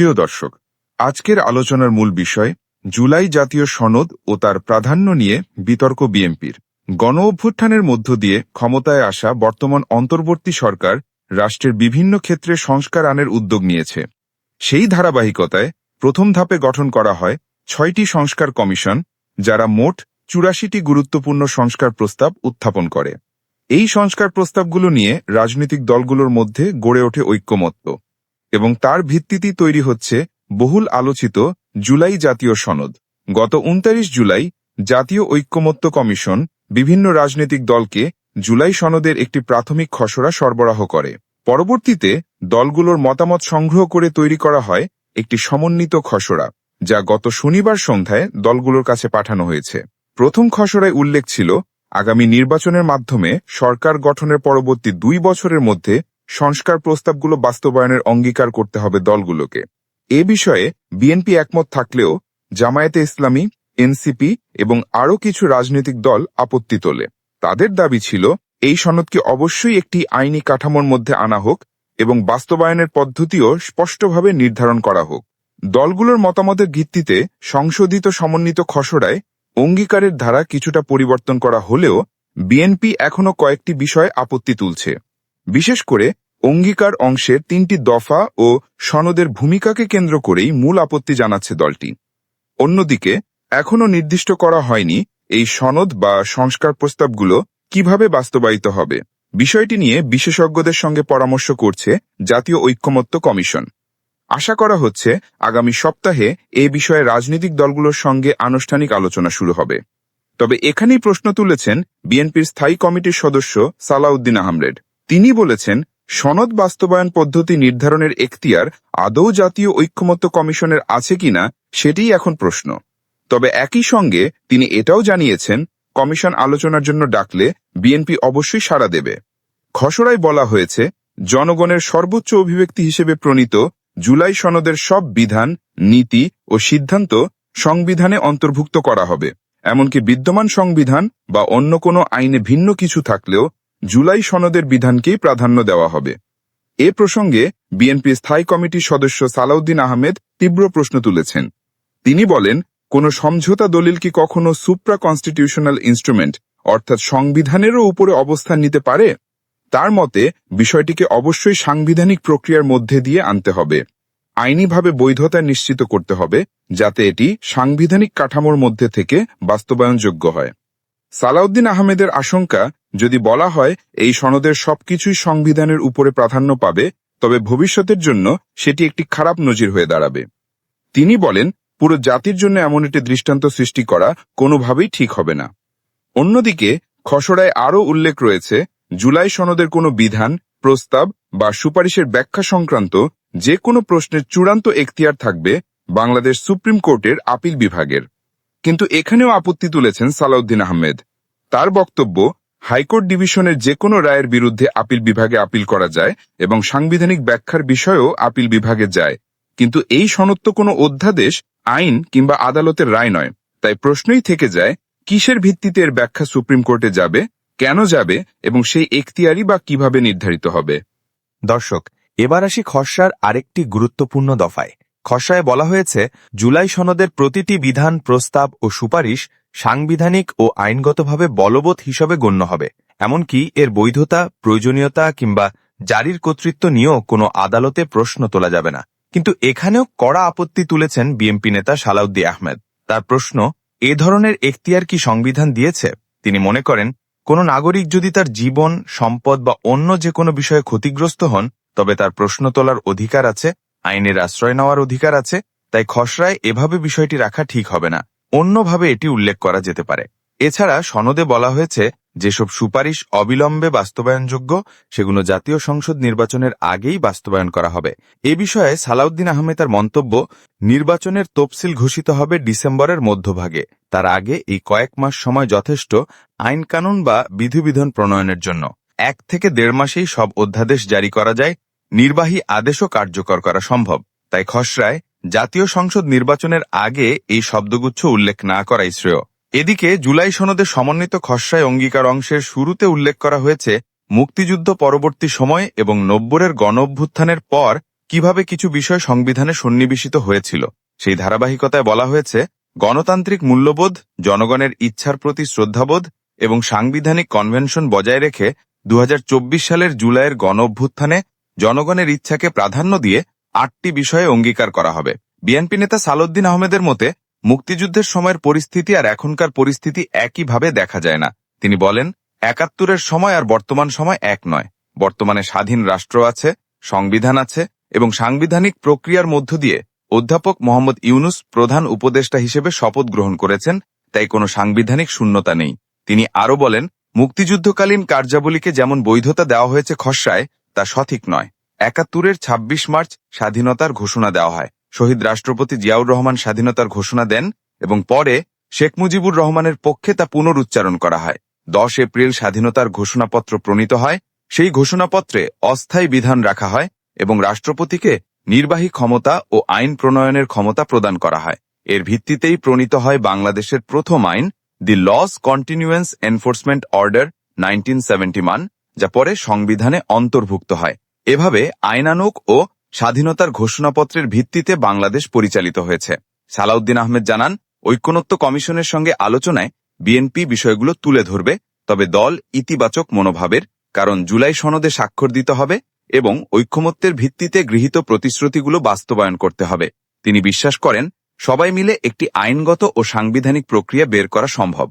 প্রিয় দর্শক, আজকের আলোচনার মূল বিষয়, জুলাই জাতীয় সনদ ও তার প্রাধান্য নিয়ে বিতর্ক বিএনপির। গণ অভ্যুত্থানের মধ্য দিয়ে ক্ষমতায় আসা বর্তমান অন্তর্বর্তী সরকার রাষ্ট্রের বিভিন্ন ক্ষেত্রে সংস্কার আনের উদ্যোগ নিয়েছে। সেই ধারাবাহিকতায় প্রথম ধাপে গঠন করা হয় ছয়টি সংস্কার কমিশন, যারা মোট চুরাশিটি গুরুত্বপূর্ণ সংস্কার প্রস্তাব উত্থাপন করে। এই সংস্কার প্রস্তাবগুলো নিয়ে রাজনৈতিক দলগুলোর মধ্যে গড়ে ওঠে ঐক্যমত্য। এবং তার ভিত্তিতেই তৈরি হচ্ছে বহুল আলোচিত জুলাই জাতীয় সনদ। গত উনত্রিশ জুলাই জাতীয় ঐক্যমত্য কমিশন বিভিন্ন রাজনৈতিক দলকে জুলাই সনদের একটি প্রাথমিক খসড়া সরবরাহ করে। পরবর্তীতে দলগুলোর মতামত সংগ্রহ করে তৈরি করা হয় একটি সমন্বিত খসড়া, যা গত শনিবার সন্ধ্যায় দলগুলোর কাছে পাঠানো হয়েছে। প্রথম খসড়ায় উল্লেখ ছিল, আগামী নির্বাচনের মাধ্যমে সরকার গঠনের পরবর্তী দুই বছরের মধ্যে সংস্কার প্রস্তাবগুলো বাস্তবায়নের অঙ্গীকার করতে হবে দলগুলোকে। এ বিষয়ে বিএনপি একমত থাকলেও জামায়াতে ইসলামী, এনসিপি এবং আরও কিছু রাজনৈতিক দল আপত্তি তোলে। তাদের দাবি ছিল, এই সনদকে অবশ্যই একটি আইনি কাঠামোর মধ্যে আনা হোক এবং বাস্তবায়নের পদ্ধতিও স্পষ্টভাবে নির্ধারণ করা হোক। দলগুলোর মতামতের ভিত্তিতে সংশোধিত সমন্বিত খসড়ায় অঙ্গীকারের ধারা কিছুটা পরিবর্তন করা হলেও বিএনপি এখনও কয়েকটি বিষয়ে আপত্তি তুলছে। বিশেষ করে অঙ্গীকার অংশের তিনটি দফা ও সনদের ভূমিকাকে কেন্দ্র করেই মূল আপত্তি জানাচ্ছে দলটি। অন্যদিকে, এখনও নির্দিষ্ট করা হয়নি এই সনদ বা সংস্কার প্রস্তাবগুলো কীভাবে বাস্তবায়িত হবে। বিষয়টি নিয়ে বিশেষজ্ঞদের সঙ্গে পরামর্শ করছে জাতীয় ঐক্যমত্য কমিশন। আশা করা হচ্ছে আগামী সপ্তাহে এ বিষয়ে রাজনৈতিক দলগুলোর সঙ্গে আনুষ্ঠানিক আলোচনা শুরু হবে। তবে এখানেই প্রশ্ন তুলেছেন বিএনপির স্থায়ী কমিটির সদস্য সালাউদ্দিন আহমরেড তিনি বলেছেন, সনদ বাস্তবায়ন পদ্ধতি নির্ধারণের এখতিয়ার আদৌ জাতীয় ঐক্যমত্য কমিশনের আছে কিনা, সেটিই এখন প্রশ্ন। তবে একই সঙ্গে তিনি এটাও জানিয়েছেন, কমিশন আলোচনার জন্য ডাকলে বিএনপি অবশ্যই সাড়া দেবে। খসড়ায় বলা হয়েছে, জনগণের সর্বোচ্চ অভিব্যক্তি হিসেবে প্রণীত জুলাই সনদের সব বিধান, নীতি ও সিদ্ধান্ত সংবিধানে অন্তর্ভুক্ত করা হবে। এমনকি বিদ্যমান সংবিধান বা অন্য কোনো আইনে ভিন্ন কিছু থাকলেও জুলাই সনদের বিধানকেই প্রাধান্য দেওয়া হবে। এ প্রসঙ্গে বিএনপি স্থায়ী কমিটির সদস্য সালাউদ্দিন আহমেদ তীব্র প্রশ্ন তুলেছেন। তিনি বলেন, কোন সমঝোতা দলিল কি কখনো সুপ্রা কনস্টিটিউশনাল ইনস্ট্রুমেন্ট অর্থাৎ সংবিধানেরও উপরে অবস্থান নিতে পারে? তার মতে, বিষয়টিকে অবশ্যই সাংবিধানিক প্রক্রিয়ার মধ্যে দিয়ে আনতে হবে। আইনিভাবে বৈধতা নিশ্চিত করতে হবে, যাতে এটি সাংবিধানিক কাঠামোর মধ্যে থেকে বাস্তবায়নযোগ্য হয়। সালাউদ্দিন আহমেদের আশঙ্কা, যদি বলা হয়, এই সনদের সবকিছুই সংবিধানের উপরে প্রাধান্য পাবে, তবে ভবিষ্যতের জন্য সেটি একটি খারাপ নজির হয়ে দাঁড়াবে। তিনি বলেন, পুরো জাতির জন্য এমন একটি দৃষ্টান্ত সৃষ্টি করা কোনোভাবেই ঠিক হবে না। অন্যদিকে, খসড়ায় আরও উল্লেখ রয়েছে, জুলাই সনদের কোনো বিধান, প্রস্তাব বা সুপারিশের ব্যাখ্যা সংক্রান্ত যে কোনো প্রশ্নের চূড়ান্ত এখতিয়ার থাকবে বাংলাদেশ সুপ্রিম কোর্টের আপিল বিভাগের। কিন্তু এখানেও আপত্তি তুলেছেন সালাউদ্দিন আহমেদ। তার বক্তব্য, হাইকোর্ট ডিভিশনের যে কোনো রায়ের বিরুদ্ধে আপিল বিভাগে আপিল করা যায় এবং সাংবিধানিক ব্যাখ্যার বিষয়েও আপিল বিভাগে যায়। কিন্তু এই সনদ তো কোনো অধ্যাদেশ, আইন কিংবা আদালতের রায় নয়। তাই প্রশ্নই থেকে যায়, কিসের ভিত্তিতে এর ব্যাখ্যা সুপ্রিম কোর্টে যাবে, কেন যাবে এবং সেই এখতিয়ারই বা কীভাবে নির্ধারিত হবে? দর্শক, এবার আসি খসড়ার আরেকটি গুরুত্বপূর্ণ দফায়। খসড়ায় বলা হয়েছে, জুলাই সনদের প্রতিটি বিধান, প্রস্তাব ও সুপারিশ সাংবিধানিক ও আইনগতভাবে বলবৎ হিসাবে গণ্য হবে। এমনকি এর বৈধতা, প্রয়োজনীয়তা কিংবা জারির কর্তৃত্ব নিয়েও কোনো আদালতে প্রশ্ন তোলা যাবে না। কিন্তু এখানেও কড়া আপত্তি তুলেছেন বিএনপি নেতা সালাউদ্দি আহমেদ। তার প্রশ্ন, এ ধরনের এখতিয়ার কি সংবিধান দিয়েছে? তিনি মনে করেন, কোনো নাগরিক যদি তার জীবন, সম্পদ বা অন্য যে কোনো বিষয়ে ক্ষতিগ্রস্ত হন, তবে তার প্রশ্ন তোলার অধিকার আছে আইনের আশ্রয় নেওয়ার অধিকার আছে, তাই খসড়ায় এভাবে বিষয়টি রাখা ঠিক হবে না। অন্যভাবে এটি উল্লেখ করা যেতে পারে। এছাড়া সনদে বলা হয়েছে, যেসব সুপারিশ অবিলম্বে বাস্তবায়নযোগ্য, সেগুলো জাতীয় সংসদ নির্বাচনের আগেই বাস্তবায়ন করা হবে। এ বিষয়ে সালাউদ্দিন আহমেদ তার মন্তব্য, নির্বাচনের তফসিল ঘোষিত হবে ডিসেম্বরের মধ্যভাগে। তার আগে এই কয়েক মাস সময় যথেষ্ট আইন কানুন বা বিধিবিধান প্রণয়নের জন্য। এক থেকে দেড় মাসেই সব অধ্যাদেশ জারি করা যায় নির্বাহী আদেশও কার্যকর করা সম্ভব। তাই খসড়ায় জাতীয় সংসদ নির্বাচনের আগে এই শব্দগুচ্ছ উল্লেখ না করাই শ্রেয়। এদিকে জুলাই সনদে সমন্বিত খসড়ায় অঙ্গীকার অংশের শুরুতে উল্লেখ করা হয়েছে, মুক্তিযুদ্ধ পরবর্তী সময় এবং নব্বরের গণ অভ্যুত্থানের পর কীভাবে কিছু বিষয় সংবিধানে সন্নিবেশিত হয়েছিল। সেই ধারাবাহিকতায় বলা হয়েছে, গণতান্ত্রিক মূল্যবোধ, জনগণের ইচ্ছার প্রতি শ্রদ্ধাবোধ এবং সাংবিধানিক কনভেনশন বজায় রেখে দু হাজার চব্বিশ সালের জুলাইয়ের গণ অভ্যুত্থানে জনগণের ইচ্ছাকে প্রাধান্য দিয়ে আটটি বিষয়ে অঙ্গীকার করা হবে। বিএনপি নেতা সালউদ্দিন আহমেদের মতে, মুক্তিযুদ্ধের সময়ের পরিস্থিতি আর এখনকার পরিস্থিতি একইভাবে দেখা যায় না। তিনি বলেন, একাত্তরের সময় আর বর্তমান সময় এক নয়। বর্তমানে স্বাধীন রাষ্ট্র আছে, সংবিধান আছে এবং সাংবিধানিক প্রক্রিয়ার মধ্য দিয়ে অধ্যাপক মোহাম্মদ ইউনুস প্রধান উপদেষ্টা হিসেবে শপথ গ্রহণ করেছেন, তাই কোনো সাংবিধানিক শূন্যতা নেই। তিনি আরও বলেন, মুক্তিযুদ্ধকালীন কার্যাবলীকে যেমন বৈধতা দেওয়া হয়েছে খসড়ায় তা সঠিক নয়। একাত্তরের ২৬ মার্চ স্বাধীনতার ঘোষণা দেওয়া হয়। শহীদ রাষ্ট্রপতি জিয়াউর রহমান স্বাধীনতার ঘোষণা দেন এবং পরে শেখ মুজিবুর রহমানের পক্ষে তা পুনরুচ্চারণ করা হয়। দশ এপ্রিল স্বাধীনতার ঘোষণাপত্র প্রণীত হয়। সেই ঘোষণাপত্রে অস্থায়ী বিধান রাখা হয় এবং রাষ্ট্রপতিকে নির্বাহী ক্ষমতা ও আইন প্রণয়নের ক্ষমতা প্রদান করা হয়। এর ভিত্তিতেই প্রণীত হয় বাংলাদেশের প্রথম আইন, the laws continuance enforcement order nineteen যা পরে সংবিধানে অন্তর্ভুক্ত হয়। এভাবে আইনানুক ও স্বাধীনতার ঘোষণাপত্রের ভিত্তিতে বাংলাদেশ পরিচালিত হয়েছে। সালাউদ্দিন আহমেদ জানান ঐক্যনত্য কমিশনের সঙ্গে আলোচনায় বিএনপি বিষয়গুলো তুলে ধরবে, তবে দল ইতিবাচক মনোভাবের, কারণ জুলাই সনদে স্বাক্ষর দিতে হবে এবং ঐক্যমত্যের ভিত্তিতে গৃহীত প্রতিশ্রুতিগুলো বাস্তবায়ন করতে হবে। তিনি বিশ্বাস করেন, সবাই মিলে একটি আইনগত ও সাংবিধানিক প্রক্রিয়া বের করা সম্ভব।